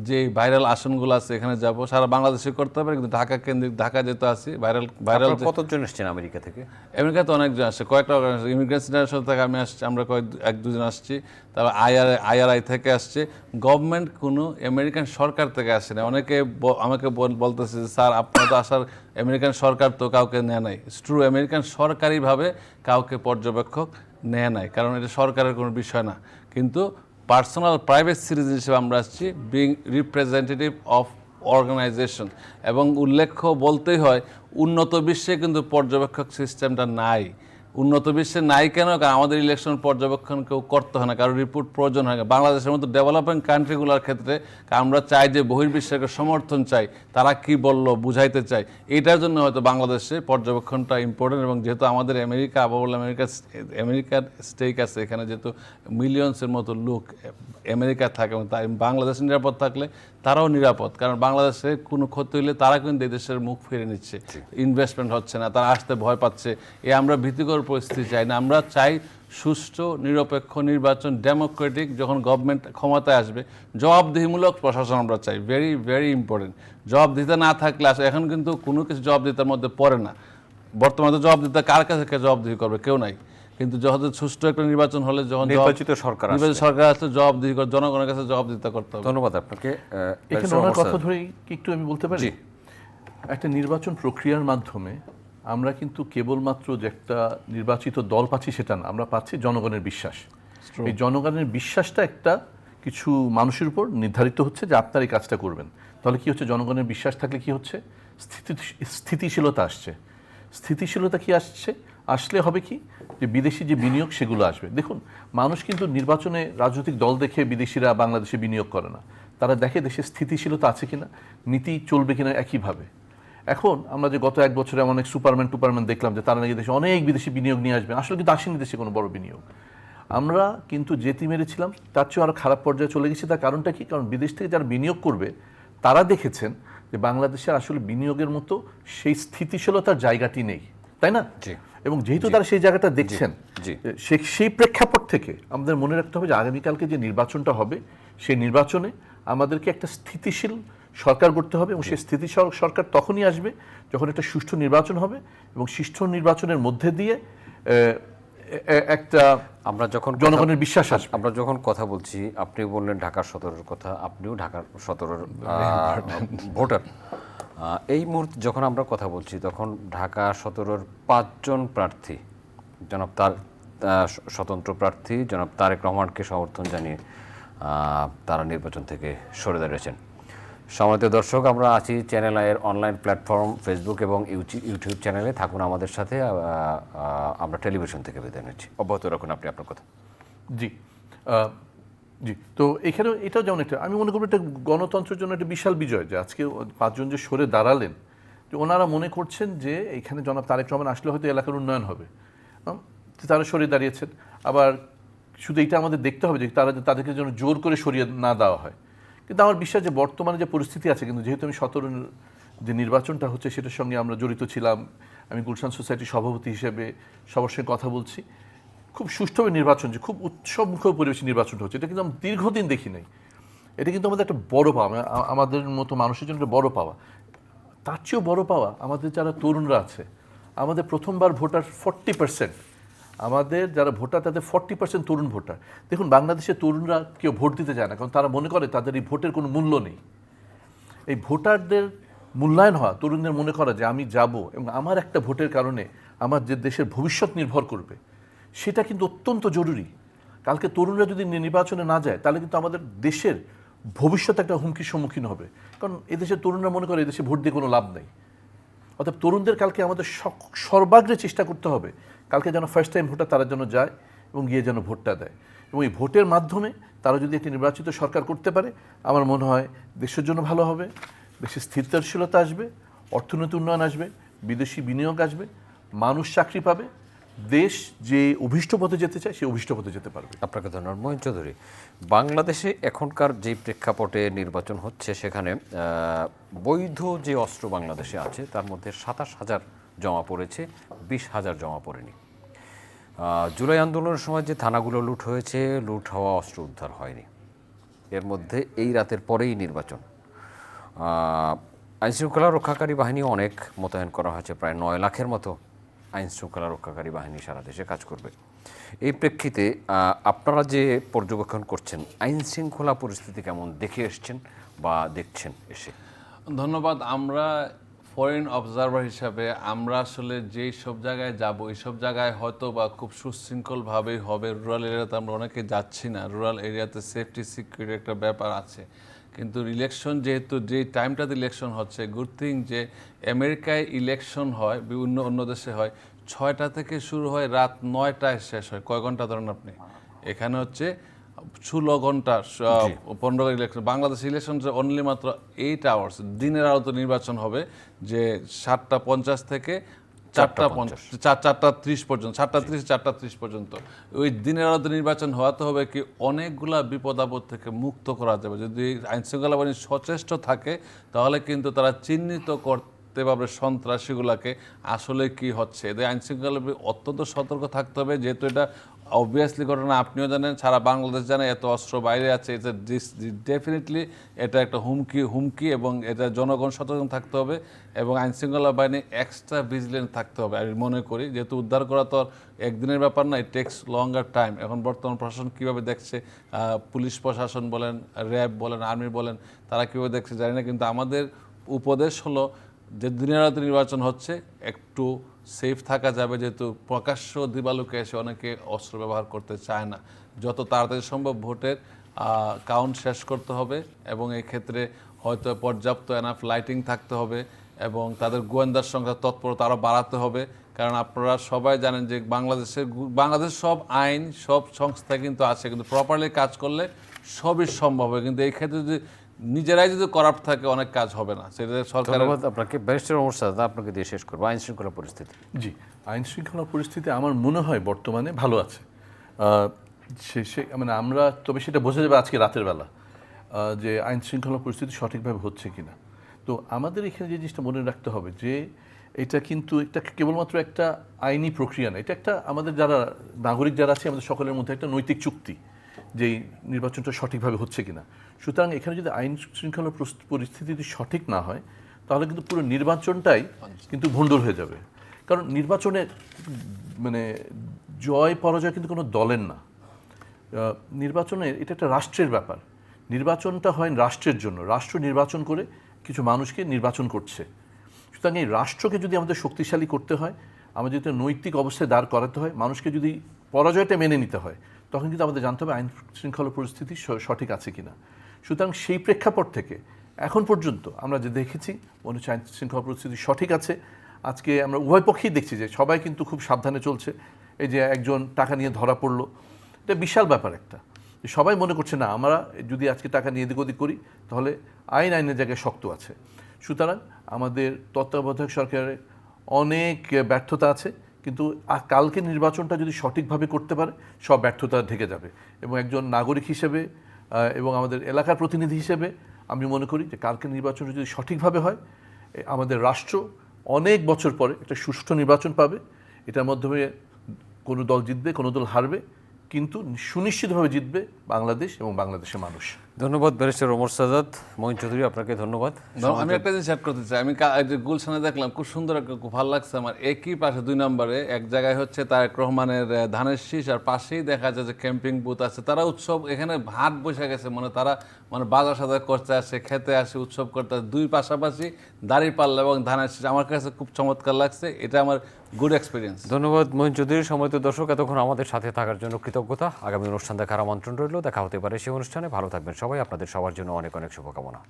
Speaker 3: যে ভাইরাল আসনগুলো আছে এখানে যাব সারা বাংলাদেশে করতে হবে কিন্তু ঢাকা কেন্দ্রিক ঢাকা যেতে আসি ভাইরাল ভাইরাল
Speaker 1: কতজন এসেছেন আমেরিকা থেকে?
Speaker 3: আমেরিকাতে অনেকজন আসছে কয়েকটা ইন্টারন্যাশনাল থেকে আমি আসছি আমরা কয়েক এক দুজন আসছি তারপর আইআর, আইআরআই থেকে আসছে। গভর্নমেন্ট কোনো আমেরিকান সরকার থেকে আসে না অনেকে আমাকে বল- বলতেছে যে, স্যার, আপনার তো আসার আমেরিকান সরকার তো কাউকে নেয় নাই। ট্রু আমেরিকান সরকারিভাবে কাউকে পর্যবেক্ষক নেয় নাই, কারণ এটা সরকারের কোনো বিষয় না। কিন্তু পার্সোনাল প্রাইভেট সিটিজেন হিসেবে আমরা আসছি বিং রিপ্রেজেন্টেটিভ অফ অর্গানাইজেশন এবং উল্লেখ্য বলতেই হয়, উন্নত বিশ্বে কিন্তু পর্যবেক্ষক সিস্টেমটা নাই। উন্নত বিশ্বে নাই কেন? কারণ আমাদের ইলেকশন পর্যবেক্ষণ কেউ করতে হয় না কারণ রিপোর্ট প্রয়োজন হয় না। বাংলাদেশের মতো ডেভেলপিং কান্ট্রিগুলোর ক্ষেত্রে আমরা চাই যে বহির্বিশ্বকে সমর্থন চাই তারা কি বলল বুঝাইতে চাই। এটার জন্য হয়তো বাংলাদেশে পর্যবেক্ষণটা ইম্পর্টেন্ট এবং যেহেতু আমাদের আমেরিকা আবার আমেরিকা আমেরিকার স্টেক আছে এখানে যেহেতু মিলিয়ন্সের মতো লোক আমেরিকা থাকে এবং তাই বাংলাদেশ নিরাপদ থাকলে তারাও নিরাপদ। কারণ বাংলাদেশে কোনো ক্ষতি হলে তারা কিন্তু দেশের মুখ ফিরে নিচ্ছে। ইনভেস্টমেন্ট হচ্ছে না তারা আসতে ভয় পাচ্ছে। এ আমরা ভীতিকর পরিস্থিতি চাই না। আমরা চাই সুষ্ঠু নিরপেক্ষ নির্বাচন ডেমোক্রেটিক যখন গভর্নমেন্ট ক্ষমতায় আসবে। জবাবদিহিমূলক প্রশাসন আমরা চাই। ভেরি ভেরি ইম্পর্টেন্ট জবাব দিতে না থাকলে আসলে এখন কিন্তু কোনো কিছু জবাব দিতার মধ্যে পড়ে না। বর্তমানে তো জবাব দিতে কার কাছে কে জবাবদিহি করবে? কেউ নাই। কিন্তু যখন সুষ্ঠু একটা নির্বাচন হলে যখন
Speaker 1: নির্বাচিত সরকার।
Speaker 3: নির্বাচিত সরকার আসলে জবাবদিহি করে জনগণের কাছে জবাবদিহিতা করতে হবে।
Speaker 1: ধন্যবাদ আপনাকে।
Speaker 2: এখানে ওনার কথা কি একটু আমি বলতে পারি? একটা নির্বাচন প্রক্রিয়ার মাধ্যমে আমরা কিন্তু কেবলমাত্র যে একটা নির্বাচিত দল পাচ্ছি সেটা না আমরা পাচ্ছি জনগণের বিশ্বাস। এই জনগণের বিশ্বাসটা একটা কিছু মানুষের উপর নির্ধারিত হচ্ছে যে আপনার এই কাজটা করবেন। তাহলে কি হচ্ছে? জনগণের বিশ্বাস থাকলে কি হচ্ছে? স্থিতি স্থিতিশীলতা আসছে। স্থিতিশীলতা কি আসছে? আসলে হবে কি? যে বিদেশি যে বিনিয়োগ সেগুলো আসবে। দেখুন মানুষ কিন্তু নির্বাচনে রাজনৈতিক দল দেখে বিদেশিরা বাংলাদেশে বিনিয়োগ করে না। তারা দেখে দেশে স্থিতিশীলতা আছে কিনা নীতি চলবে কিনা একইভাবে। এখন আমরা যে গত এক বছরে অনেক সুপারম্যান টুপারম্যান দেখলাম যে তারা নাকি দেশে অনেক বিদেশি বিনিয়োগ নিয়ে আসবে। আসলে কিন্তু আসেনি দেশে কোনো বড় বিনিয়োগ। আমরা কিন্তু যেতি মেরেছিলাম তার চেয়েও আরও খারাপ পর্যায়ে চলে গেছি। তার কারণটা কি? কারণ বিদেশ থেকে যারা বিনিয়োগ করবে তারা দেখেছেন যে বাংলাদেশে আসলে বিনিয়োগের মতো সেই স্থিতিশীলতার জায়গাটি নেই। তাই না। এবং যেহেতু তারা সেই জায়গাটা দেখছেন সেই প্রেক্ষাপট থেকে আমাদের মনে রাখতে হবে যে আগামীকালকে যে নির্বাচনটা হবে সেই নির্বাচনে আমাদেরকে একটা স্থিতিশীল সরকার করতে হবে এবং সেই স্থিতিশীল সরকার তখনই আসবে যখন একটা সুষ্ঠু নির্বাচন হবে এবং সুষ্ঠু নির্বাচনের মধ্যে দিয়ে একটা
Speaker 1: আমরা যখন
Speaker 2: জনগণের বিশ্বাস আসবে।
Speaker 1: আমরা যখন কথা বলছি আপনি বললেন ঢাকার সতেরোর কথা আপনিও ঢাকার সতেরোর ভোটার। এই মুহূর্তে যখন আমরা কথা বলছি তখন ঢাকা সতেরোর পাঁচজন প্রার্থী জনাব তার স্বতন্ত্র প্রার্থী জনাব তারেক রহমানকে সমর্থন জানিয়ে তারা নির্বাচন থেকে সরে দাঁড়িয়েছেন। সম্মানিত দর্শক আমরা আছি চ্যানেল আয়ের অনলাইন প্ল্যাটফর্ম ফেসবুক এবং ইউটি- ইউটিউব চ্যানেলে থাকুন আমাদের সাথে আমরা টেলিভিশন থেকে বিদায় নিচ্ছি। অব্যাহত রাখুন আপনি আপনার কথা।
Speaker 2: জি জি। তো এখানেও এটাও যেমন একটা আমি মনে করব এটা গণতন্ত্রের জন্য একটা বিশাল বিজয় যে আজকে ও পাঁচজন যে সরে দাঁড়ালেন যে ওনারা মনে করছেন যে এখানে জনাব তারেক রহমান আসলে হয়তো এলাকার উন্নয়ন হবে। তো তারা সরে দাঁড়িয়েছেন। আবার শুধু এটা আমাদের দেখতে হবে যে তারা তাদেরকে যেন জোর করে সরিয়ে না দেওয়া হয়। কিন্তু আমার বিশ্বাস যে বর্তমানে যে পরিস্থিতি আছে, কিন্তু যেহেতু আমি সতেরো যে নির্বাচনটা হচ্ছে সেটার সঙ্গে আমরা জড়িত ছিলাম, আমি গুলশান সোসাইটির সভাপতি হিসেবে সবার সঙ্গে কথা বলছি। খুব সুষ্ঠুভাবে নির্বাচন যে, খুব উৎসবমুখী পরিবেশে নির্বাচনটা হচ্ছে। এটা কিন্তু আমি দীর্ঘদিন দেখি নাই। এটা কিন্তু আমাদের একটা বড় পাওয়া আমাদের মতো মানুষের জন্য একটা বড় পাওয়া। তার চেয়েও বড় পাওয়া আমাদের যারা তরুণরা আছে, আমাদের প্রথমবার ভোটার ফর্টি পার্সেন্ট আমাদের যারা ভোটার, তাদের ফর্টি পার্সেন্ট তরুণ ভোটার। দেখুন বাংলাদেশের তরুণরা কেউ ভোট দিতে যায় না, কারণ তারা মনে করে তাদের এই ভোটের কোনো মূল্য নেই। এই ভোটারদের মূল্যায়ন হওয়া, তরুণদের মনে করা যে আমি যাব এবং আমার একটা ভোটের কারণে আমার যে দেশের ভবিষ্যৎ নির্ভর করবে, সেটা কিন্তু অত্যন্ত জরুরি। কালকে তরুণরা যদি নির্বাচনে না যায়, তাহলে কিন্তু আমাদের দেশের ভবিষ্যৎ একটা হুমকির সম্মুখীন হবে। কারণ এদেশের তরুণরা মনে করে এদেশে ভোট দিয়ে কোনো লাভ নেই। অর্থাৎ তরুণদের কালকে আমাদের সর্বাগ্রে চেষ্টা করতে হবে কালকে যেন ফার্স্ট টাইম ভোটার তারা যেন যায় এবং গিয়ে যেন ভোটটা দেয়। এবং এই ভোটের মাধ্যমে তারা যদি একটি নির্বাচিত সরকার করতে পারে, আমার মনে হয় দেশের জন্য ভালো হবে দেশে স্থিরতাশীলতা আসবে, অর্থনৈতিক উন্নয়ন আসবে, বিদেশি বিনিয়োগ আসবে, মানুষ চাকরি পাবে, দেশ যে অভীষ্ট পথে যেতে চায়, সে অভীষ্ট পথে যেতে পারবে।
Speaker 1: আপনাকে ধন্যবাদ। মোহিন চৌধুরী, বাংলাদেশে এখনকার যে প্রেক্ষাপটে নির্বাচন হচ্ছে, সেখানে বৈধ যে অস্ত্র বাংলাদেশে আছে, তার মধ্যে সাতাশ হাজার জমা পড়েছে, বিশ হাজার জমা পড়েনি। জুলাই আন্দোলনের সময় যে থানাগুলো লুট হয়েছে, লুট হওয়া অস্ত্র উদ্ধার হয়নি। এর মধ্যে এই রাতের পরেই নির্বাচন। আইন শৃঙ্খলা রক্ষাকারী বাহিনী অনেক মোতায়েন করা হয়েছে, প্রায় নয় লাখের মতো আইন শৃঙ্খলা রক্ষাকারী বাহিনী সারা দেশে কাজ করবে। এই প্রেক্ষিতে আপনারা যে পর্যবেক্ষণ করছেন আইন শৃঙ্খলা পরিস্থিতি কেমন দেখে এসছেন বা দেখছেন এসে?
Speaker 3: ধন্যবাদ, আমরা ফরেন অবজারভার হিসাবে আমরা আসলে যেই সব জায়গায় যাব, এই সব জায়গায় হয়তো বা খুব সুশৃঙ্খলভাবেই হবে। রুরাল এরিয়াতে আমরা অনেকে যাচ্ছি না। রুরাল এরিয়াতে সেফটি সিকিউরিটি একটা ব্যাপার আছে। কিন্তু ইলেকশন যেহেতু, যে টাইমটাতে ইলেকশন হচ্ছে গুড থিং যে আমেরিকায় ইলেকশন হয়, বিভিন্ন অন্য দেশে হয়, ছয়টা থেকে শুরু হয়, রাত নয়টায় শেষ হয়। কয় ঘণ্টা ধরেন আপনি? এখানে হচ্ছে ষোলো ঘণ্টা পনেরো ইলেকশন বাংলাদেশ ইলেকশন যে অনলি মাত্র এইট আওয়ার্স দিনের আলোতে নির্বাচন হবে যে সাতটা পঞ্চাশ থেকে চারটা পঞ্চাশ চার চারটা ত্রিশ পর্যন্ত চারটা ত্রিশ চারটা ত্রিশ পর্যন্ত। ওই দিনের আলোতে নির্বাচন হওয়াতে হবে কি অনেকগুলা বিপদ আপদ থেকে মুক্ত করা যাবে। যদি আইন শৃঙ্খলা বাহিনী সচেষ্ট থাকে তাহলে কিন্তু তারা চিহ্নিত করতে পারবে সন্ত্রাসীগুলাকে আসলে কি হচ্ছে। এদের আইন শৃঙ্খলা বাহিনী অত্যন্ত সতর্ক থাকতে হবে যেহেতু এটা অবভিয়াসলি ঘটনা আপনিও জানেন, সারা বাংলাদেশ জানে এত অস্ত্র বাইরে আছে। এটা ডেফিনেটলি এটা একটা হুমকি হুমকি এবং এটা জনগণ সচেতন থাকতে হবে এবং আইন শৃঙ্খলা বাহিনী এক্সট্রা ভিজিলেন্ট থাকতে হবে। আমি মনে করি, যেহেতু উদ্ধার করা তো একদিনের ব্যাপার না ইট টেক্স লঙ্গার টাইম এখন বর্তমান প্রশাসন কীভাবে দেখছে? পুলিশ প্রশাসন বলেন, র্যাব বলেন, আর্মি বলেন, তারা কীভাবে দেখছে জানি না, কিন্তু আমাদের উপদেশ হলো যে দিনের নির্বাচন হচ্ছে, একটু সেফ থাকা যাবে, যেহেতু প্রকাশ্য দিবালুকে এসে অনেকে অস্ত্র ব্যবহার করতে চায় না। যত তাড়াতাড়ি সম্ভব ভোটের কাউন্ট শেষ করতে হবে এবং এই ক্ষেত্রে হয়তো পর্যাপ্ত এনাফ লাইটিং থাকতে হবে এবং তাদের গোয়েন্দার সংখ্যা তৎপরতা আরও বাড়াতে হবে। কারণ আপনারা সবাই জানেন যে বাংলাদেশের বাংলাদেশের সব আইন, সব সংস্থা কিন্তু আছে, কিন্তু প্রপারলি কাজ করলে সবই সম্ভব হয়। কিন্তু এই ক্ষেত্রে যদি নিজেরাই যদি করাপ্ট থাকে অনেক কাজ হবে না। সেটা
Speaker 1: ধন্যবাদ আপনাকে। ব্যারিস্টার অবস্থা আপনাকে দিয়ে শেষ করব। আইন শৃঙ্খলা পরিস্থিতি।
Speaker 2: জি আইন শৃঙ্খলা পরিস্থিতি আমার মনে হয় বর্তমানে ভালো আছে। সে সে মানে আমরা তবে সেটা বোঝা যাবে আজকে রাতের বেলা যে আইন শৃঙ্খলা পরিস্থিতি সঠিকভাবে হচ্ছে কি না তো আমাদের এখানে যে জিনিসটা মনে রাখতে হবে যে এটা কিন্তু একটা কেবলমাত্র একটা আইনি প্রক্রিয়া না এটা একটা আমাদের যারা নাগরিক যারা আছে আমাদের সকলের মধ্যে একটা নৈতিক চুক্তি। যে নির্বাচনটা সঠিকভাবে হচ্ছে কিনা। সুতরাং এখানে যদি আইন শৃঙ্খলা পরিস্থিতি যদি সঠিক না হয়, তাহলে কিন্তু পুরো নির্বাচনটাই কিন্তু ভণ্ডুল হয়ে যাবে। কারণ নির্বাচনে মানে জয় পরাজয় কিন্তু কোনো দলের না। নির্বাচনে এটা একটা রাষ্ট্রের ব্যাপার। নির্বাচনটা হয় রাষ্ট্রের জন্য। রাষ্ট্র নির্বাচন করে কিছু মানুষকে নির্বাচন করছে। সুতরাং এই রাষ্ট্রকে যদি আমাদের শক্তিশালী করতে হয়, আমাদের যদি নৈতিক অবস্থায় দাঁড় করাতে হয়, মানুষকে যদি পরাজয়টা মেনে নিতে হয় তখন কিন্তু আমাদের জানতে হবে আইন শৃঙ্খলা পরিস্থিতি সঠিক আছে কিনা। সুতরাং সেই প্রেক্ষাপট থেকে এখন পর্যন্ত আমরা যে দেখেছি, মনে হচ্ছে আইন শৃঙ্খলা পরিস্থিতি সঠিক আছে। আজকে আমরা উভয় পক্ষেই দেখছি যে সবাই কিন্তু খুব সাবধানে চলছে। এই যে একজন টাকা নিয়ে ধরা পড়ল, এটা বিশাল ব্যাপার একটা। সবাই মনে করছে, না, আমরা যদি আজকে টাকা নিয়ে এদিক ওদিক করি, তাহলে আইন আইনের জায়গায় শক্ত আছে। সুতরাং আমাদের তত্ত্বাবধায়ক সরকারের অনেক ব্যর্থতা আছে। কিন্তু কালকে নির্বাচনটা যদি সঠিকভাবে করতে পারে, সব ব্যর্থতা ঢেকে যাবে। এবং একজন নাগরিক হিসেবে এবং আমাদের এলাকার প্রতিনিধি হিসেবে আমি মনে করি যে কালকে নির্বাচন যদি সঠিকভাবে হয় আমাদের রাষ্ট্র অনেক বছর পরে একটা সুষ্ঠু নির্বাচন পাবে। এটার মাধ্যমে কোনো দল জিতবে, কোনো দল হারবে, কিন্তু সুনিশ্চিতভাবে জিতবে বাংলাদেশ এবং বাংলাদেশের মানুষ।
Speaker 1: ধন্যবাদ ব্যারিস্টার ওমর সাদাত মহিন চৌধুরী আপনাকে ধন্যবাদ।
Speaker 3: আমি একটা জিনিস অ্যাড করতে চাই। আমি যে গুলশানে দেখলাম খুব সুন্দর একটা- খুব ভালো লাগছে আমার। একই পাশে দুই নম্বরে এক জায়গায় হচ্ছে তারেক রহমানের ধানের শীষ আর পাশেই দেখা যায় যে ক্যাম্পিং বুথ আছে। তারা উৎসব এখানে ভাট বসে গেছে। মানে তারা মানে বাজার সাজার করতে আসে খেতে আসে উৎসব করতে আসে। দুই পাশাপাশি দাড়ি পাল্লা এবং ধানের শীষ। আমার কাছে খুব চমৎকার লাগছে। এটা আমার গুড এক্সপিরিয়েন্স
Speaker 1: ধন্যবাদ মহিন চৌধুরী। সময়ত দর্শক এতক্ষণ আমাদের সাথে থাকার জন্য কৃতজ্ঞতা। আগামী অনুষ্ঠান দেখার আমন্ত্রণ রইল। দেখা হতে পারে সেই অনুষ্ঠানে। ভালো থাকবেন সবাই আপনাদের সবার জন্য অনেক অনেক শুভকামনা।